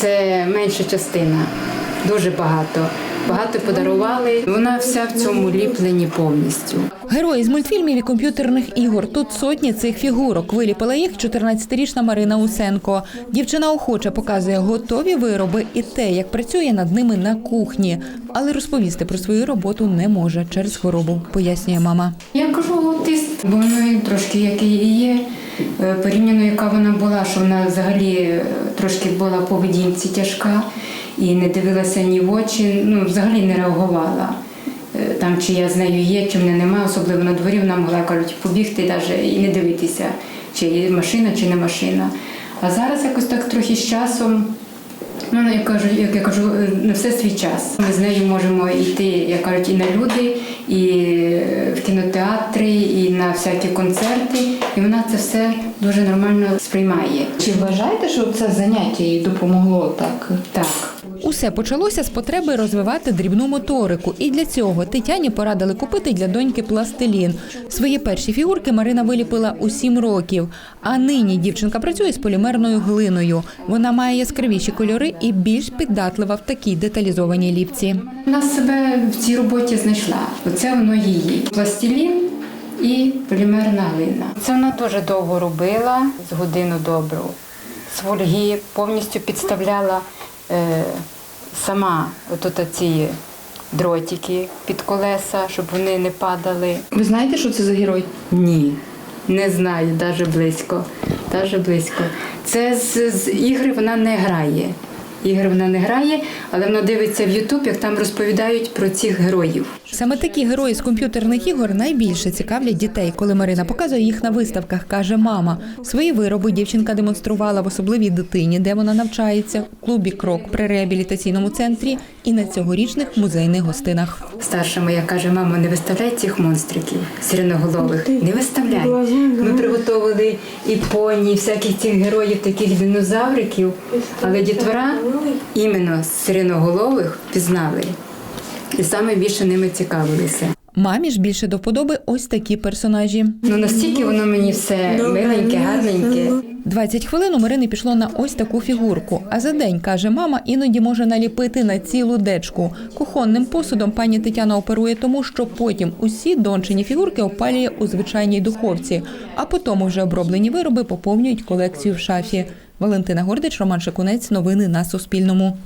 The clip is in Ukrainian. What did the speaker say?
Це менша частина, дуже багато. Багато подарували. Вона вся в цьому ліпленні повністю. Герої з мультфільмів і комп'ютерних ігор. Тут сотні цих фігурок. Виліпила їх 14-річна Марина Усенко. Дівчина охоче показує готові вироби і те, як працює над ними на кухні. Але розповісти про свою роботу не може через хворобу, пояснює мама. Я кажу аутист, бо воно трошки як і є. е, Порівняно, яка вона була, що вона взагалі е, трошки була поведінці тяжка і не дивилася ні в очі, ну взагалі не реагувала. Е, Там чи я з нею є, чи мене немає, особливо на дворі вона могла кажуть, побігти навіть і не дивитися, чи є машина, чи не машина. А зараз якось так трохи з часом. Ну, я кажу, як я кажу, е, на все свій час. Ми з нею можемо йти, як кажуть, і на люди, і е, в кінотеатри, і на всякі концерти. І вона це все дуже нормально сприймає. Чи вважаєте, що це заняття їй допомогло так? Так. Усе почалося з потреби розвивати дрібну моторику, і для цього Тетяні порадили купити для доньки пластилін. Свої перші фігурки Марина виліпила у сім років. А нині дівчинка працює з полімерною глиною. Вона має яскравіші кольори і більш піддатлива в такій деталізованій ліпці. Вона себе в цій роботі знайшла. Оце воно її. Пластилін і полімерна глина. Це вона дуже довго робила, з годину добру. З фольги повністю підставляла е, сама отут ці дротики під колеса, щоб вони не падали. Ви знаєте, що це за герой? Ні, не знаю, навіть близько. Навіть близько. Це з, з ігри вона не грає. Ігри вона не грає, але вона дивиться в Ютуб, як там розповідають про цих героїв. Саме такі герої з комп'ютерних ігор найбільше цікавлять дітей. Коли Марина показує їх на виставках, каже мама. Свої вироби дівчинка демонструвала в особливій дитині, де вона навчається, в клубі Крок при реабілітаційному центрі і на цьогорічних музейних гостинах. Старша моя каже, мама, не виставляй цих монстриків сиреноголових. Не виставляй. Ми приготували і поні, всяких цих героїв, таких динозавриків, але дітвора іменно з сиреноголових пізнали. І саме більше ними цікавилися. Мамі ж більше до вподоби ось такі персонажі. Ну настільки воно мені все миленьке, гарненьке. 20 хвилин у Марини пішло на ось таку фігурку. А за день, каже мама, іноді може наліпити на цілу дечку. Кухонним посудом пані Тетяна оперує тому, що потім усі дончині фігурки опалює у звичайній духовці, а потім вже оброблені вироби поповнюють колекцію в шафі. Валентина Гордич, Роман Шикунець. Новини на Суспільному.